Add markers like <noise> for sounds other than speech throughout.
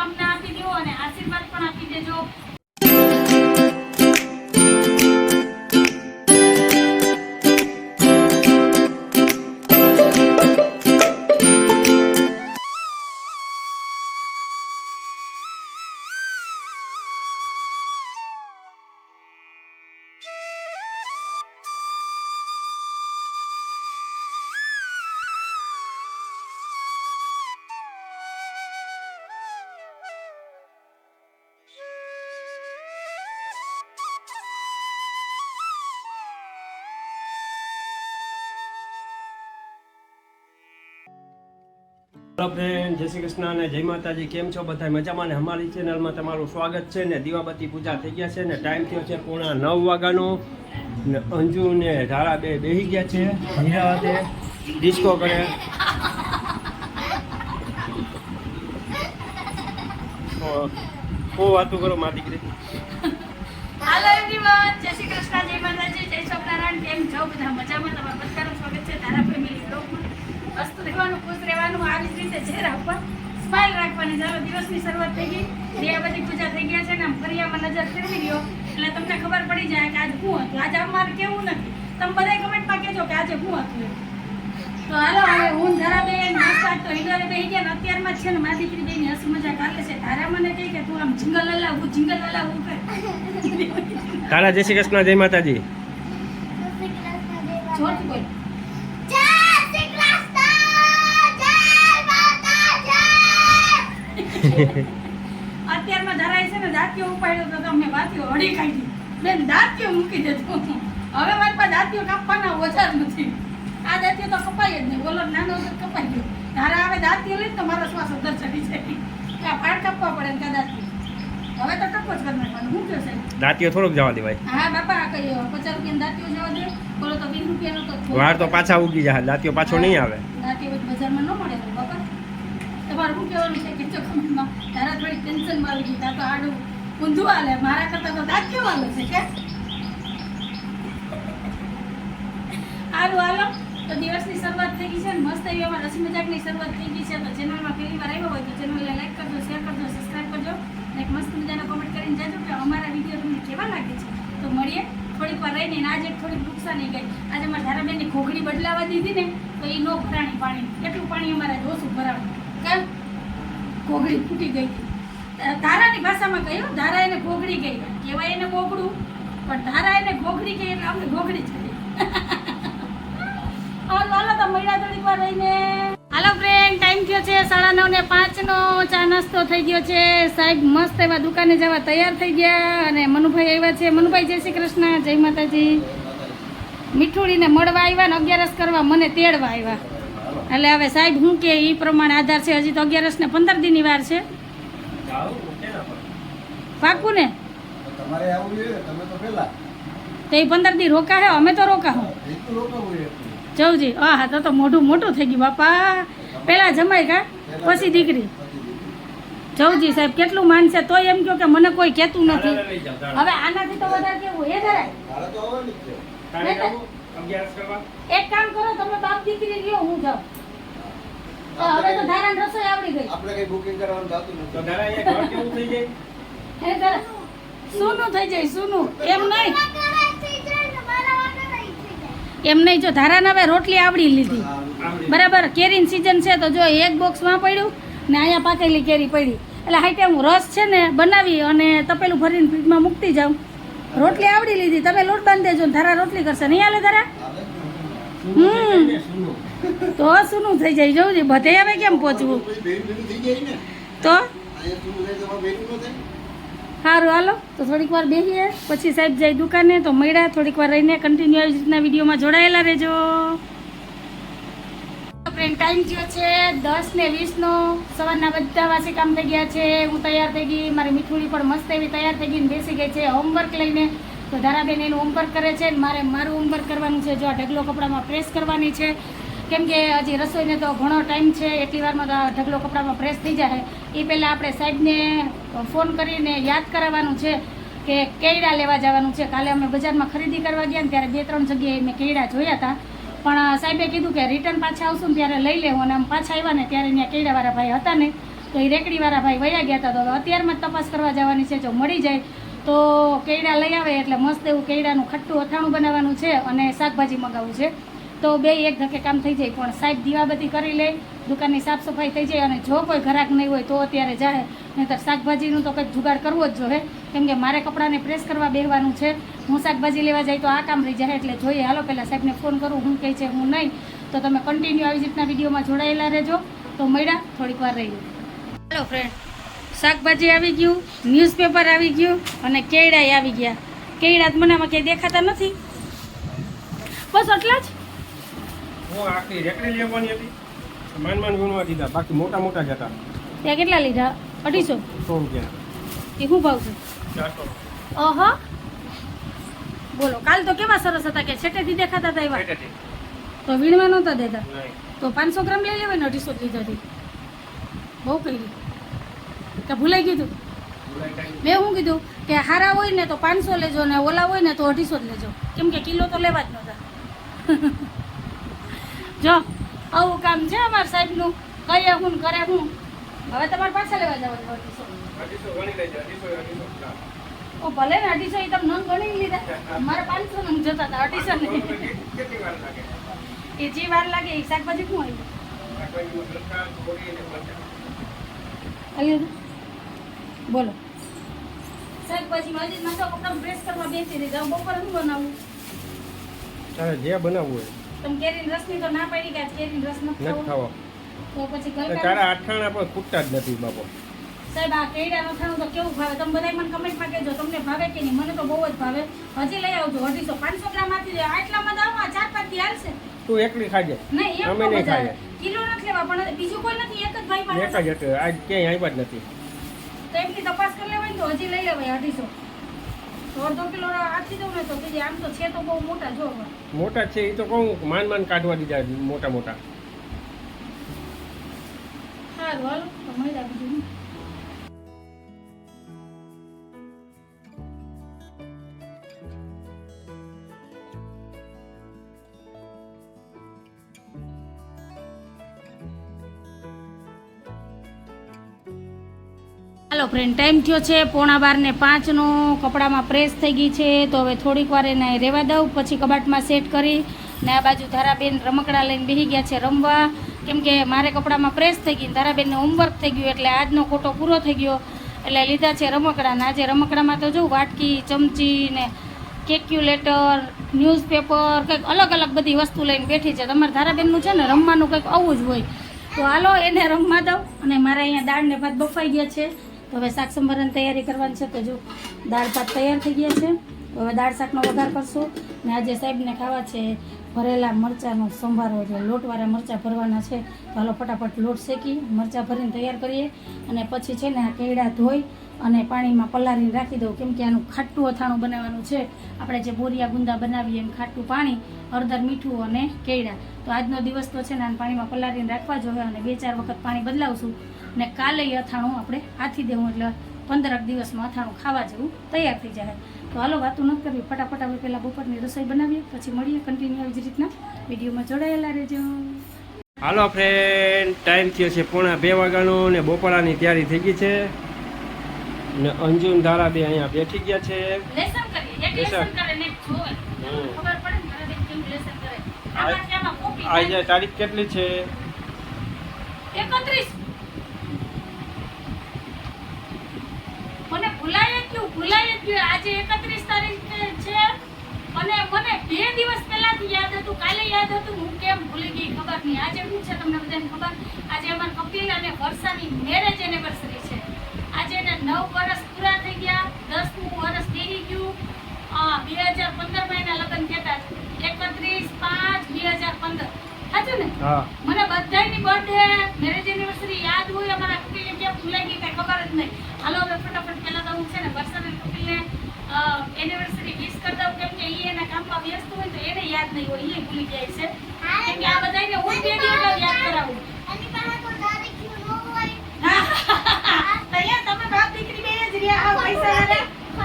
શુભકામના આપી દો અને આશીર્વાદ હેલો જય શ્રી કૃષ્ણ અને જય માતાજી. કેમ છો બધા મજામાં ને? અમારી ચેનલમાં તમારું સ્વાગત છે ને દીવાબત્તી પૂજા થઈ ગયા છે ને ટાઈમ થયો છે પૂણા નવ વાગ્યાનો. ને અંજુ ને ધારા બે બેહી ગયા છે. હીરાવાદે ડિસ્કો કરે. તો વાતો કરો મારી દીકરી. હેલો એવરીવન જય શ્રી કૃષ્ણ, જય માતાજી, જય સ્વામિનારાયણ, કેમ છો બધા? મજામાં? તમારું બધાનું સ્વાગત છે તારા ફેમિલી બ્લોગમાં મસ્ત રહેવાનું ખુશ રહેવાનું આવી જ રીતે ચહેરા ઉપર સ્માઇલ રાખવાની. ચાલો દિવસની શરૂઆત થઈ ગઈ. દિયાબતી પૂજા થઈ ગયા છે ને આમ ફરિયામાં નજર ફેરવી ગયો એટલે તમને ખબર પડી જાય કે આજ હું હતું. આજે અમારે કેવું નથી. તમે બધા કમેન્ટમાં કહેજો કે આજે હું હતું તો હાલો હવે હું ધરાબેન આજ તો હિન્દરે બે ગયા ને અત્યારમાં છે ને મારી દીકરી બેની હસી મજાક હાલે છે. તારા મને કહે કે તું આમ જિંગલ લલાવું જિંગલ લલાવું કરે તારા જય શ્રી કૃષ્ણ જય માતાજી. જોરથી બોલ. અત્યારમાં ધરાય છે ને દાંતીઓ ઉપાડ્યો તો તમે વાતીઓ હળી કાઢી બેન દાંતીઓ મૂકી દેતો હવે મારી પાસે દાંતિયો કાપવાના ઓછા નથી. આ દાંતીઓ તો કપાય જ નહીં. ઓલો નાનો તો કપાઈ ગયો. ધારા હવે દાંતીઓ લઈને તો મારો શ્વાસ ઉધર ચડી જાય. આ પાડ કાપવા પડે ત્યાં દાંતીઓ. હવે તો ટપો જ કરી નાખવાનું હું સાહેબ થોડુંક જવા દેવાય. હા બાપા આ કઈ પચાસ રૂપિયા દાંતિયો જવા દે? બોલો તો વીસ રૂપિયાનો તો વાર તો પાછા ઉગી જાય. દાંતિયો પાછો નહીં આવે. દાંતિયો બજારમાં ન મળે તમારે શું કહેવાનું છે કે કમેન્ટમાં તારા થોડી ટેન્શન મારું છે તો આડું ઊંધું હાલે, મારા કરતાં તો દાંતીઓ હાલે છે, કે? સારું હાલો. તો દિવસની શરૂઆત થઈ ગઈ છે ને, મસ્ત એવી અમારા રસી મજાકની શરૂઆત થઈ ગઈ છે. તો ચેનલમાં પહેલી વાર આવ્યો હોય તો ચેનલને લાઈક કરજો શેર કરજો સબસ્ક્રાઈબ કરજો. અને મસ્ત મજાનો કોમેન્ટ કરીને જાજો કે અમારા વીડિયો તમને કેવા લાગે છે. તો મળીએ થોડીક વાર રહીને. આજે થોડીક નુકસાની ગઈ. આજે અમારા ધારાબેનની ઘોઘડી બદલાવા દીધી ને, તો એ નો ભરાણી પાણી, એટલું પાણી અમારે જોશું ભરાણું કેમ ઘોઘડી ફૂટી ગઈ. ધારાની ભાષામાં કહ્યું, ધારા એને ઘોઘડી ગઈ. કહેવાય એને ઘોઘડું પણ ધારા એને ઘોઘડી ગઈ એટલે આપણે ઘોઘડી જ કરી <laughs> હાલો તો થોડીક રહીને. હાલો ફ્રેન્ડ ટાઈમ થયો છે સાડા નવ ને પાંચનો ચા નાસ્તો થઈ ગયો છે. સાહેબ, મસ્ત એવા દુકાને જવા તૈયાર થઈ ગયા અને મનુભાઈ આવ્યા છે. મનુભાઈ, જય શ્રી કૃષ્ણ, જય માતાજી. મીઠુડીને મળવા આવ્યા ને અગિયારસ કરવા મને તેડવા આવ્યા. એટલે હવે સાહેબ હું કે એ પ્રમાણે આધાર છે હજી તો અગિયારસ ને પંદર દિનની વાર છે. પાકું ને? તમારે આવું જોઈએ ને, તમે તો એ પંદર દી રોકા હે અમે તો રોકા હું એટલું રોકાવું જોઈએ જવજી હા હા તો તો મોઢું મોટું થઈ ગયું બાપા. પેલા જમાય કા? પછી દીકરી. જવજી સાહેબ કેટલું માનશે તોય એમ કહો કે મને કોઈ કહેતું નથી. હવે આનાથી તો વધારે કેવું હે ધરાય એક કામ કરો તમે બાપ દીકરી રહ્યો હું જાઉં. હવે તો ધારાની રસોઈ આવડી ગઈ. આપણે કઈ બુકિંગ કરવાનું થતું તો ધારા એ ઘર કેવું થઈ જાય? હે ધરા સુનું થઈ જાય સુનું. એમ નહીં. એમ નહીં જો ધારાને હવે રોટલી આવડી લીધી. બરાબર કેરીની સિઝન છે તો જો એક બોક્સમાં પડ્યું ને અહીંયા પાકેલી કેરી પડી. એટલે હાઈટે હું રસ છે ને બનાવી અને તપેલું ભરીને ફ્રીજમાં મૂકતી જાઉં. રોટલી આવડી લીધી. તમે લોટ બાંધી દેજો ધારા રોટલી કરશે. નહીં હાલે ધારા? સૂનું. તો શું થઈ જાય. જોવું છે બધે હવે કેમ પહોંચવું? તો? સારું હાલો. તો થોડીક વાર બેસીએ પછી સાહેબ જાય દુકાને તો મળ્યા. થોડીક વાર રહીને કન્ટિન્યુ આવી રીતના વિડીયોમાં જોડાયેલા રહેજો. ફ્રેન્ડ ટાઈમ થયો છે દસ ને વીસનો. સવારના બધા વાસી કામ થઈ ગયા છે. હું તૈયાર થઈ ગઈ. મારી મીઠુડી પણ મસ્ત એવી તૈયાર થઈ ગઈ બેસી ગઈ છે. હોમવર્ક લઈને તો ધારાબેન એનું હોમવર્ક કરે છે ને મારે મારું હોમવર્ક કરવાનું છે. જો આ ઢગલો કપડામાં પ્રેસ કરવાની છે. કેમ કે હજી રસોઈને તો ઘણો ટાઈમ છે, એટલી વારમાં ઢગલો કપડામાં પ્રેસ થઈ જાય. એ પહેલાં આપણે સાહેબને ફોન કરીને યાદ કરાવવાનું છે કે કેળા લેવા જવાનું છે. કાલે અમે બજારમાં ખરીદી કરવા ગયા ને ત્યારે બે ત્રણ જગ્યાએ મેં કેળા જોયા હતા પણ સાહેબે કીધું કે રિટર્ન પાછા આવશું ને ત્યારે લઈ લેવું અને આમ પાછા આવ્યા ને ત્યારે ત્યાં કેળાવાળા ભાઈ હતા ને તો એ રેકડીવાળા ભાઈ વયા ગયા હતા તો અત્યારમાં તપાસ કરવા જવાની છે. જો મળી જાય તો કેળા લઈ આવે એટલે મસ્ત એવું કેળાનું ખટ્ટું અથાણું બનાવવાનું છે અને શાકભાજી મગાવવું છે. તો બે એક ધકે કામ થઈ જાય. પણ સાહેબ દીવાબત્તી કરી લે, દુકાનની સાફ સફાઈ થઈ જાય અને જો કોઈ ઘરાક નહીં હોય તો અત્યારે જાય નહીંતર શાકભાજીનું તો કંઈક જુગાડ કરવો જ જોઈએ. કેમ કે મારે કપડાને પ્રેસ કરવા બેહવાનું છે. હું શાકભાજી લેવા જાય તો આ કામ રહી જાય એટલે જોઈએ. હાલો પહેલાં સાહેબને ફોન કરું. હું કહે છે હું નહીં. તો તમે કન્ટિન્યુ આવી રીતના વિડીયોમાં જોડાયેલા રહેજો. તો મળ્યા. થોડીક વાર રહી હેલો ફ્રેન્ડ શાકભાજી આવી ગયું ન્યૂઝપેપર આવી ગયું અને કેળાય આવી ગયા. કેળા મને આમાં ક્યાંય દેખાતા નથી. બસ એટલા જ. હું આખી રેકડી લેવાની હતી. માન માન વીણવા દીધા. બાકી મોટા મોટા જ હતા. ત્યાં કેટલા લીધા? અઢીસો? સો રૂપિયા. એ શું ભાવ છે? ચારસો. ઓહો બોલો કાલ તો કેવા સરસ હતા કે છેટેથી દેખાતા હતા એવા? તો વીણવા નહોતા દેતા? તો પાંચસો ગ્રામ લઈ લેવાય ને અઢીસો જ લીધા હતી બહુ કરી કે ભૂલાઈ ગયું મેં શું કીધું? કે હારા હોય ને તો પાંચસો લેજો ને ઓલા હોય ને તો અઢીસો જ લેજો. કેમ કે કિલો તો લેવા જ નહોતા. જો આવું કામ છે અમારા સાહેબનું. કહીએ હું ને કરે હું. હવે તમારે પાછા લેવા જવાનું. ઓ ભલે ને અઢીસો એ તમે નંગ ગણી લીધા. મારે પાંચસો નંગ જતા હતા અઢીસો ને. એ જે વાર લાગે એ શાકભાજી શું આવી ને. બોલો. શાકભાજીમાં હજી નતો કપડા પ્રેસ કરવા બેસી દીધા બપોરે શું બનાવું તારે જે બનાવવું હોય. તમે કેરીન રસની તો ના પાડી કે આજ કેરીન રસ નથી ખાવો? તો પછી ગલકા તારા આઠાણા પણ ખૂટતા જ નથી બાપો. સાહેબ આ કેળાનું ખાણું તો કેવું ભાવે? તમે બધા મને કમેન્ટમાં કહેજો તમને ભાવે કે નહીં? મને તો બહુ જ ભાવે. હજી લઈ આવજો અઢીસો પાંચસો ગ્રામ આપી આટલામાં દાવમાં ચાર પાંચથી હાલશે. તું એકલી ખાજે. નહીં અમે નહીં ખાજે કિલો નથી લેવા પણ બીજું કોઈ નથી? એક જ ભાઈ એક જ આજ ક્યાંય આવ્યા જ નથી. તો એમની તપાસ કરી લેવાય તો હજી લઈ લેવાય અઢીસો. અડધો કિલો આપી દઉં ને તો બીજી આમ તો છે તો બહુ મોટા જો મોટા છે એ તો કહું માન માન કાઢવા દીધા મોટા મોટા. સારું હાલો તો બીજું હાલો ફ્રેન્ડ ટાઈમ થયો છે. પોણા બાર ને પાંચનો. કપડામાં પ્રેસ થઈ ગઈ છે. તો હવે થોડીક વાર એને રહેવા દઉં. પછી કબાટમાં સેટ કરી ને આ બાજુ ધારાબેન રમકડા લઈને બેસી ગયા છે રમવા. કેમ કે મારે કપડામાં પ્રેસ થઈ ગઈ ધારાબેનને હોમવર્ક થઈ ગયું એટલે આજનો ખોટો પૂરો થઈ ગયો. એટલે લીધા છે રમકડાને આજે રમકડામાં તો જોઉં વાટકી, ચમચી ને કેલ્ક્યુલેટર ન્યૂઝપેપર કંઈક અલગ અલગ બધી વસ્તુ લઈને બેઠી છે. તમારે ધારાબેનનું છે ને રમવાનું કંઈક આવું જ હોય. તો હાલો એને રમવા દઉં. અને મારા અહીંયા દાળ ને ભાત બફાઈ ગયા છે. તો હવે શાક સંભારની તૈયારી કરવાની છે તો જો દાળ ભાત તૈયાર થઈ ગયા છે હવે દાળ શાકનો વઘાર કરશું. ને આજે સાહેબને ખાવા છે ભરેલા મરચાંનો સંભારો એટલે લોટવાળા મરચાં ભરવાના છે. તો હાલો ફટાફટ લોટ શેકી, મરચાં ભરીને તૈયાર કરીએ. અને પછી છે ને આ કેળા ધોઈ અને પાણીમાં પલાળીને રાખી દઉં. કેમ કે આનું ખાટું અથાણું બનાવવાનું છે. આપણે જે બોરિયા ગુંદા બનાવીએ એમ ખાટું પાણી, હળદર, મીઠું અને કેળા. તો આજનો દિવસ તો છે ને આને પાણીમાં પલાળીને રાખવા જોઈએ અને બે ચાર વખત પાણી બદલાવશું. ને કાલે અથાણું આપણે હાથી દેવું એટલે પંદરક દિવસમાં અથાણું ખાવા જેવું તૈયાર થઈ જાય. તો હાલો વાતું નથી કરવી ફટાફટ આપણે પહેલાં બપોરની રસોઈ બનાવીએ પછી મળીએ કન્ટિન્યુ આવી જ રીતના. વિડીયોમાં જોડાયેલા રહેજો. હાલો ફ્રેન્ડ ટાઈમ થયો છે પોણા બે વાગ્યાનો ને બપોરાની તૈયારી થઈ ગઈ છે. ને અંજુન ધારા બે અહીંયા બેઠી ગયા છે. લેસન કરીએ લેસન. લેસન કરે ને જોવે. ખબર પડે ને મારા બેન કેવું લેસન કરે? આમાંથી આમાં કોપી આજે તારીખ કેટલી છે? એકત્રીસ. મને ભૂલાય ગયું ભૂલાય ગયું. આજે એકત્રીસ તારીખ છે અને મને બે દિવસ પહેલાથી યાદ હતું કાલે યાદ હતું હું કેમ ભૂલી ગઈ ખબર નહીં. આજે શું છે તમને બધાને ખબર? આજે અમારા કપિલ અને વર્ષાની મેરેજ એનિવર્સરી છે. આજે એને નવ વર્ષ પૂરા થઈ ગયા દસમું વર્ષ બેહી ગયું. બે હજાર પંદરમાં એના લગ્ન થયા એકત્રીસ પાંચ બે હજાર પંદર. સાચું ને? મને બધાની બર્થડે મેરેજ એનિવર્સરી યાદ હોય અમારા કપિલ કેમ ભૂલાઈ ગઈ કઈ ખબર જ નહીં. હાલો હવે ફટાફટ પહેલા તો હું છે ને કપિલને એનિવર્સરી વિશ કરતા હોય કેમ કે એ એના કામમાં વ્યસ્ત હોય તો એને યાદ નહીં હોય એ ભૂલી જાય છે. કેમ કે આ બધાને હું બે દિવસ યાદ કરાવું.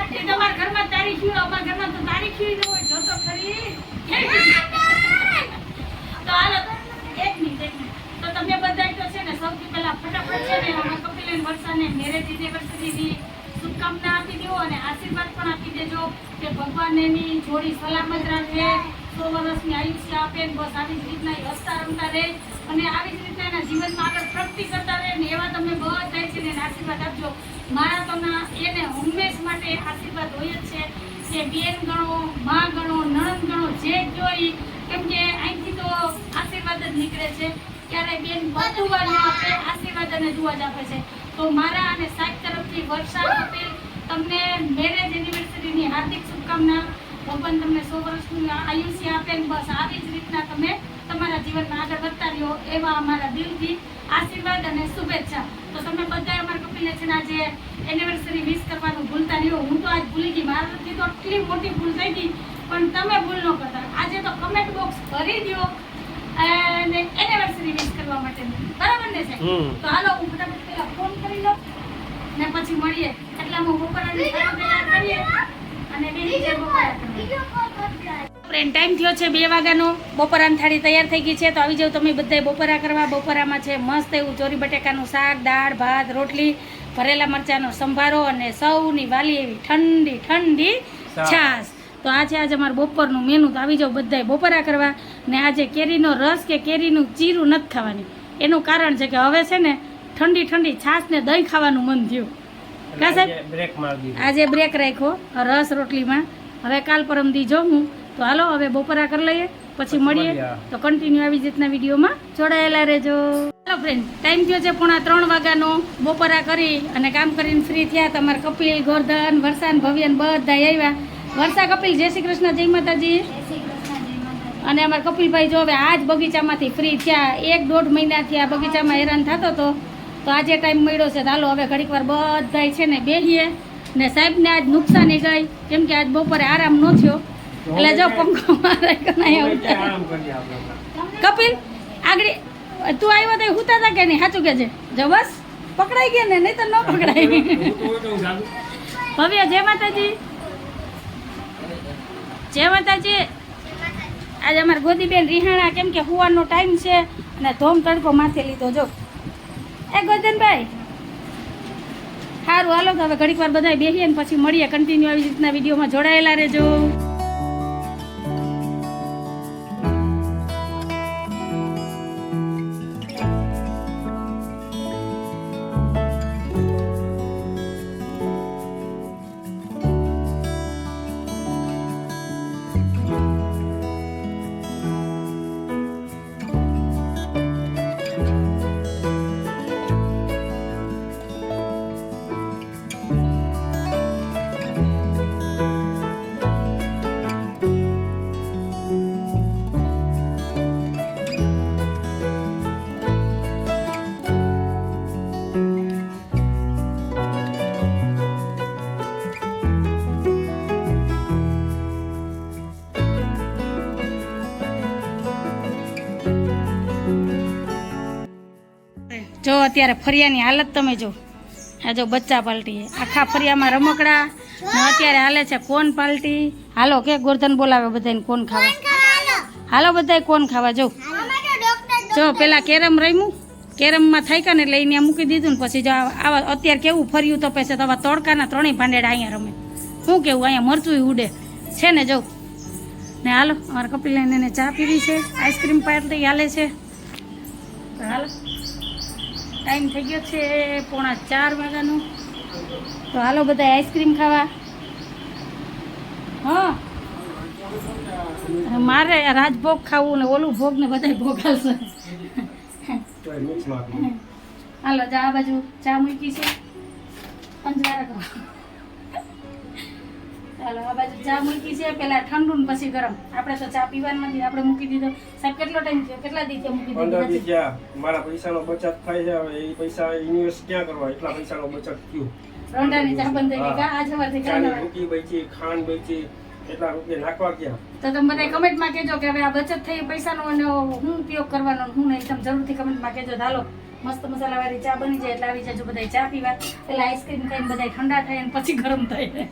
એ તમારા ઘરમાં તારીખ્યું અમારા ઘરમાં તો તારીખ્યું ન હોય જો તો ખરી તો હાલો એક મિનિટ એક મિનિટ તો તમે બધા તો છે ને સૌથી પહેલા ફટાફટ છે ને અમારા કપિલ બધાને મેરેજ એનિવર્સરીની શુભકામના આપી દો અને આશીર્વાદ પણ આપી દેજો એની જોડી સલામત રાખે. સો વર્ષની આયુષ્ય આપે ને બસ આવી જ રીતના હસતા રમતા રહે અને આવી જ રીતના એના જીવનમાં આગળ પ્રગતિ કરતા રહે ને એવા તમે બધા છે ને આશીર્વાદ આપજો. મારા તમને એને હંમેશ માટે આશીર્વાદ હોય જ છે કે બેન ગણો, મા ગણો, નણંદ ગણો, જે જોઈ કેમ કે અહીંથી તો આશીર્વાદ જ નીકળે છે. ત્યારે બેન બધું આપણે આશીર્વાદ અને દુઆ જ આપે છે. તો મારા અને સાહેબ તરફથી વર્ષા કપિલ તમને મેરેજ એનિવર્સરીની હાર્દિક શુભકામના. ભગવાન તમને સો વર્ષનું આયુષ્ય આપે ને બસ આવી જ રીતના તમે તમારા જીવનમાં આગળ વધતા રહ્યો એવા અમારા દિલથી આશીર્વાદ અને શુભેચ્છા. તો તમે બધા અમારા કપિલે છે આજે એનિવર્સરી વિશ કરવાનું ભૂલતા રહ્યો. હું તો આજ ભૂલી ગઈ. મારાથી તો આટલી મોટી ભૂલ થઈ ગઈ પણ તમે ભૂલ ન કરતા. આજે તો કમેન્ટ બોક્સ ભરી દો અને એનિવર્સરી વિશ કરવા માટે બરાબર ને છે તો હાલો હું ફટાફટ પહેલા ફોન કરી લઉં. ને પછી મળીએ. એટલામાં બપોરાની તૈયાર કરીએ. અને બેસી જાય બપોરા ફ્રેન્ડ ટાઈમ થયો છે બે વાગ્યાનો. બપોરાની થાળી તૈયાર થઈ ગઈ છે. તો આવી જાવ તમે બધાય બપોરા કરવા. બપોરામાં છે મસ્ત એવું ચોરી બટેકાનું શાક દાળ ભાત રોટલી ભરેલા મરચાંનો સંભારો અને સૌની વાલી એવી ઠંડી ઠંડી છાશ. તો આ છે આજે અમારું બપોરનું મેનુ તો આવી જાવ બધાય બપોરા કરવા. ને આજે કેરીનો રસ કે કેરીનું ચીરું નથી ખાવાની. એનું કારણ છે કે હવે છે ને ઠંડી ઠંડી છાશ ને દહીં ખાવાનું મન થયું. કા સાહેબ? આજે બ્રેક મારી દીધો. આજે બ્રેક રાખ્યો રસ રોટલીમાં. હવે કાલ પરમ દી જો હું. તો હાલો હવે બપોરા કરી લઈએ પછી મળીએ. તો કન્ટિન્યુ આવી જ રીતના વિડીયોમાં જોડાયેલા રહેજો. ચાલો ફ્રેન્ડ ટાઈમ થયો છે પોણા ત્રણ વાગ્યાનો. બપોરા કરી અને કામ કરીને ફ્રી થયા. તમારા કપિલ ગોરધન વરસાન ભવ્યન બધા આવ્યા. વર્ષા કપિલ જય શ્રી કૃષ્ણ જય માતાજી. અને અમારા કપિલભાઈ જો હવે આજ બગીચામાંથી ફ્રી થયા. એક દોઢ મહિનાથી આ બગીચામાં હેરાન થતો હતો તો આજે ટાઈમ મળ્યો છે ચાલો હવે ઘડીક વાર બધા છે ને બેહીએ. ને સાહેબને આજ નુકસાની ગઈ. કેમ કે આજ બપોરે આરામ ન થયો. એટલે જો પંખો મારે? કપિલ આગળ તું આવ્યો તો હુતા હતા કે નહીં? સાચું કે છે? જો બસ પકડાઈ ગયા ને નહીં તો ન પકડાય. ભવ્ય જય માતાજી. જય માતાજી. આજે અમારે ગોદીબેન રિહાણા કેમ કે હુવાનો ટાઈમ છે. અને ધોમ તડકો માથે લીધો જો. એ ગોદનભાઈ સારું હાલો હવે ઘડીક વાર બધા બેસીએ ને પછી મળીએ. કન્ટિન્યુ આવી રીતના વિડીયોમાં જોડાયેલા રહેજો. અત્યારે ફરિયાની હાલત તમે જો. આ જો બચ્ચા પાલટી આખા ફરિયામાં રમકડા. અત્યારે હાલે છે કોન પાલટી? હાલો, કે ગોરધન બોલાવે બધાને કોન ખાવા? હાલો બધાય કોન ખાવા? જો. જો, પેલા કેરમ રમ્યું. કેરમમાં થઈ ને એટલે એને મૂકી દીધું ને પછી જો આવા અત્યારે કેવું ફર્યું તો પછી આવા તડકાના ત્રણેય ભાંડેડા અહીંયા રમે. શું કેવું? અહીંયા મરચું ઉડે. છે ને જો. ને હાલો, અમારા કપિલ એને ચા પીવી છે. આઈસ્ક્રીમ પાર્ટી હાલે છે. હાલો. ટાઈમ થઈ ગયો છે પોણા ચાર વાગ્યાનો. તો હાલો બધા આઈસ્ક્રીમ ખાવા. હા. મારે રાજભોગ ખાવું ને ઓલું ભોગ ને બધા ભોગ હાલશે. હાલો જા આ બાજુ ચા મૂકી છે. અંજવારા કરો ચાલો આ બાજુ ચા મૂકી છે પેલા ઠંડુ ને પછી ગરમ. આપણે તો ચા પીવાની નથી આપણે મૂકી દીધો. સાહેબ કેટલો ટાઈમ થયો? કેટલા દિવસે મૂકી પંદર દી દીધું થયા મારા પૈસાનો બચત થાય છે હવે એ પૈસા ઇન્વેસ્ટ ક્યાં કરવા? એટલા પૈસાનો બચત થયું. રોંડાની ચા બંધ થઈ ગઈ આ જવાથી ચાની કાંઈ મૂકી બેચી ખાંડ બેચી કેટલા રૂપિયા નાખવા ગયા. તો તમે બધા કમેન્ટમાં કહેજો કે હવે આ બચત થઈ પૈસાનો અને હું ઉપયોગ કરવાનો હું નહીં. તમે જરૂરથી કમેન્ટમાં કહેજો. તો હાલો મસ્ત મસાલાવાળી ચા બની જાય એટલે આવી જાય બધા ચા પીવા. પેલા આઈસ્ક્રીમ ખાઈને બધા ઠંડા થાય અને પછી ગરમ થાય.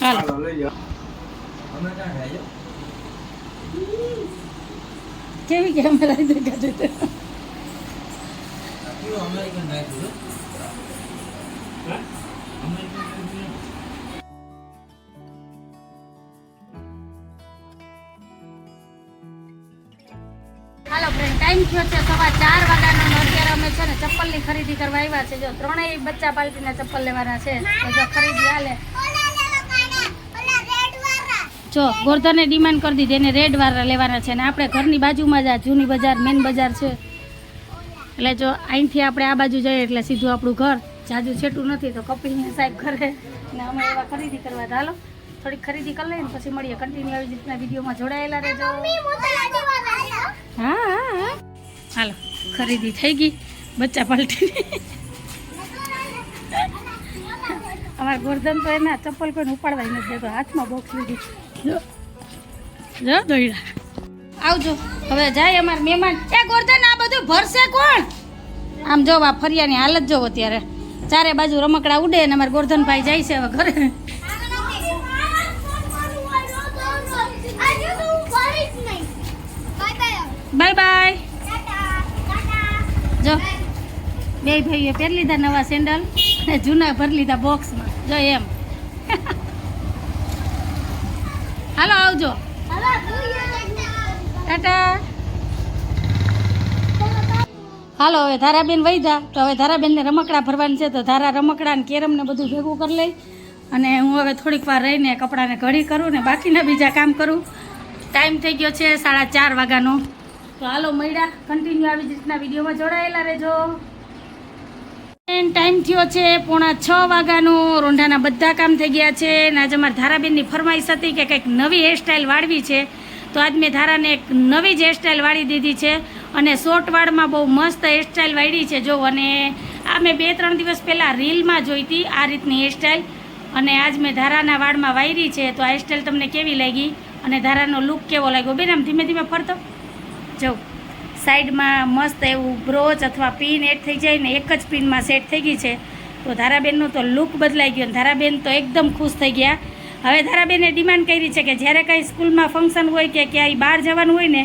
હાલો. કેવી કેમેરા દેખાશે તો? અમેરિકન રાખ્યું હા? અમેરિકન હાલો ફ્રેન્ડ ટાઈમ થયો છે સવા ચાર વાગ્યાનો ને અત્યારે અમે છે ને ચપ્પલની ખરીદી કરવા આવ્યા છે. જો ત્રણેય બચ્ચા પાલટીના ચપ્પલ લેવાના છે. તો જો ખરીદી હાલે. જો ગોરધને ડિમાન્ડ કરી દીધી. એને રેડ વાળા લેવાના છે. ને આપણે ઘરની બાજુમાં જ આ જૂની બજાર મેન બજાર છે. એટલે જો અહીંથી આપણે આ બાજુ જઈએ એટલે સીધું આપણું ઘર. જાજુ છેટું નથી તો કપિલને સાહેબ કરે ને અમે એવા ખરીદી કરવા હાલો. થોડીક ખરીદી કરી લઈએ ને પછી મળીએ. કન્ટિન્યુ આવી રીતના વિડીયોમાં જોડાયેલા રહેજો. હા હા. હાલો ખરીદી થઈ ગઈ. બચ્ચા પલટી. અમારા ગોરધન તો એના ચપ્પલ કોઈને ઉપાડવા નથી દેતો હાથમાં બોક્સ લીધી. જો જો દોયડા. આવજો. હવે જાય અમાર મહેમાન. એ ગોરધન આ બધું ભરશે કોણ? આમ જો આ ફરિયાની હાલત જોવો અત્યારે ચારે બાજુ રમકડા ઉડે અને અમારા ગોરધનભાઈ જાય છે હવે ઘરે. બાય બાય જો બે ભાઈઓ પહેરી લીધા નવા સેન્ડલ અને જૂના ભરી લીધા બોક્સમાં. જો એમ. હાલો, આવજો. ટાટા. હાલો, હવે ધારાબેન વૈધા. તો હવે ધારાબેનને રમકડા ભરવાની છે, તો ધારા રમકડા ને કેરમ ને બધું ભેગું કરી લઈ. અને હું હવે થોડીક વાર રહીને કપડાને ઘડી કરું ને બાકીના બીજા કામ કરું. ટાઈમ થઈ ગયો છે સાડા ચાર વાગ્યાનો. તો હાલો, મળ્યા. કન્ટિન્યુ આવી જ રીતના વિડીયોમાં જોડાયેલા રહેજો. ટાઈમ થયો છે પોણા છ વાગ્યાનું. રોંઢાના બધા કામ થઈ ગયા છે. અને આજે અમારે ધારાબેનની ફરમાઈશ હતી કે કંઈક નવી હેરસ્ટાઈલ વાળવી છે. તો આજ મેં ધારાને એક નવી જ હેરસ્ટાઈલ વાળી દીધી છે. અને શોર્ટ વાળમાં બહુ મસ્ત હેરસ્ટાઈલ વાળી છે. જો, અને આ મેં બે ત્રણ દિવસ પહેલાં રીલમાં જોઈ હતી આ રીતની હેરસ્ટાઈલ અને આજ મેં ધારાના વાળમાં વાયરી છે. તો આ હેરસ્ટાઈલ તમને કેવી લાગી? અને ધારાનો લુક કેવો લાગ્યો? બેન, આમ ધીમે ધીમે ફરતો. જો સાઈડમાં મસ્ત એવું બ્રોચ અથવા પિન એડ થઈ જાય ને એક જ પિનમાં સેટ થઈ ગઈ છે. તો ધારાબેનનો તો લુક બદલાઈ ગયો ધારાબેન તો એકદમ ખુશ થઈ ગયા. હવે ધારાબેને ડિમાન્ડ કરી છે કે જ્યારે કાંઈ સ્કૂલમાં ફંક્શન હોય કે ક્યાંય બહાર જવાનું હોય ને,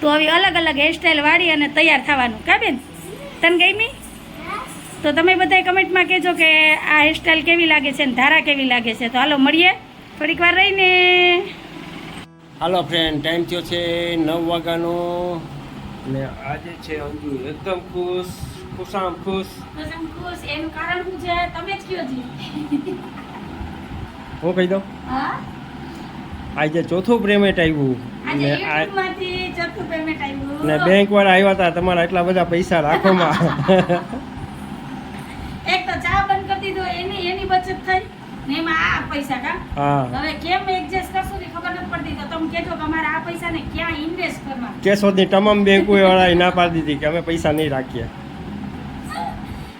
તો આવી અલગ અલગ હેરસ્ટાઈલ વાળી અને તૈયાર થવાનું. કા બેન? તને ગમી? તો તમે બધાય કમેન્ટમાં કહેજો કે આ હેરસ્ટાઈલ કેવી લાગે છે અને ધારા કેવી લાગે છે. તો હાલો મળીએ. થોડીક વાર રહીને. હાલો ફ્રેન્ડ ટાઈમ થયો છે નવ વાગ્યાનો. ને આજે છે અંજુ એકદમ ખુશ ખુશામ ખુશ. ખુશામ ખુશ એનું કારણ શું છે? તમે જ કયો જી હું કહી દઉં? હા? આજે ચોથું પેમેન્ટ આવ્યું. ને આ ચોથું પેમેન્ટ આવ્યું. ને બેંક વાળા આવ્યા હતા તમારા એટલા બધા પૈસા રાખોમાં. <laughs> એક તો ચા બંધ કરી દીધો એની એની બચત થઈ. ને એમાં આ પૈસા કા? હા. હવે કેમ એડજસ્ટ કરશું? ખબર નથી પડતી તો તમે કહેજો કે અમારે આ પૈસાને ક્યાં ઇન્વેસ્ટ કરવા? કેશોદની તમામ બેંકો વાળાએ ના પાડી દીધી કે અમે પૈસા નહીં રાખીએ.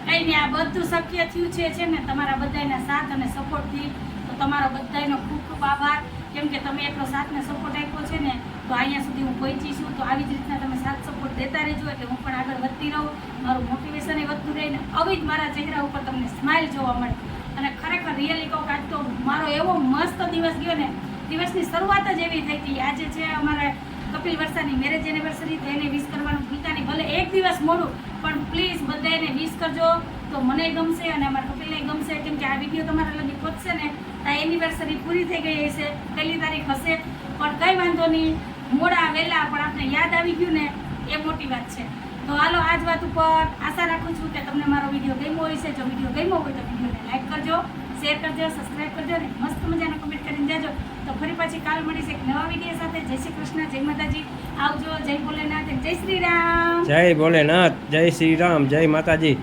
કઈ નહીં આ બધું શક્ય થયું છે છે ને? તમારા બધાના સાથ અને સપોર્ટથી તો તમારો બધાનો ખૂબ ખૂબ આભાર. કેમ કે તમે એટલો સાથ ને સપોર્ટ આપ્યો છે ને તો અહીંયા સુધી હું પહોંચી છું. તો આવી જ રીતના તમે સાથ સપોર્ટ દેતા રહેજો એટલે હું પણ આગળ વધતી રહું. મારું મોટિવેશન એ વધતું રહે ને આવી જ મારા ચહેરા ઉપર તમને સ્માઇલ જોવા મળે. અને ખરેખર રિયલી કહું કે આજ તો મારો એવો મસ્ત દિવસ ગયો ને દિવસની શરૂઆત જ એવી થઈ હતી. આજે છે અમારે કપિલ વર્ષાની મેરેજ એનિવર્સરી તો એને વિશ કરવાનું ભૂલતા ભલે એક દિવસ મોડું, પણ પ્લીઝ બધા એને વિશ કરજો. તો મને ગમશે અને અમારા કપિલને ગમશે, કેમ કે આ વીડિયો તમારા લગી પહોંચશે ને, આ એનિવર્સરી પૂરી થઈ ગઈ હશે, પહેલી તારીખ હશે. પણ કંઈ વાંધો નહીં, મોડા વહેલા પણ આપણે યાદ આવી ગયું ને, એ મોટી વાત છે. તો હાલો, આજ વાત ઉપર આશા રાખું છું કે તમને મારો વીડિયો ગમ્યો છે જો વીડિયો ગમ્યો હોય તો વિડીયોને લાઈક કરજો. શેર કરજો સબસ્ક્રાઈબ કરજો અને મસ્ત મજાનો કમેન્ટ કરીને જાજો. તો ફરી પાછી કાલ મળીશ એક નવા વીડિયો સાથે. જય શ્રી કૃષ્ણ, જય માતાજી. આવજો, જય ભોલેનાથ, જય શ્રી રામ. જય ભોલેનાથ, જય શ્રી રામ, જય માતાજી.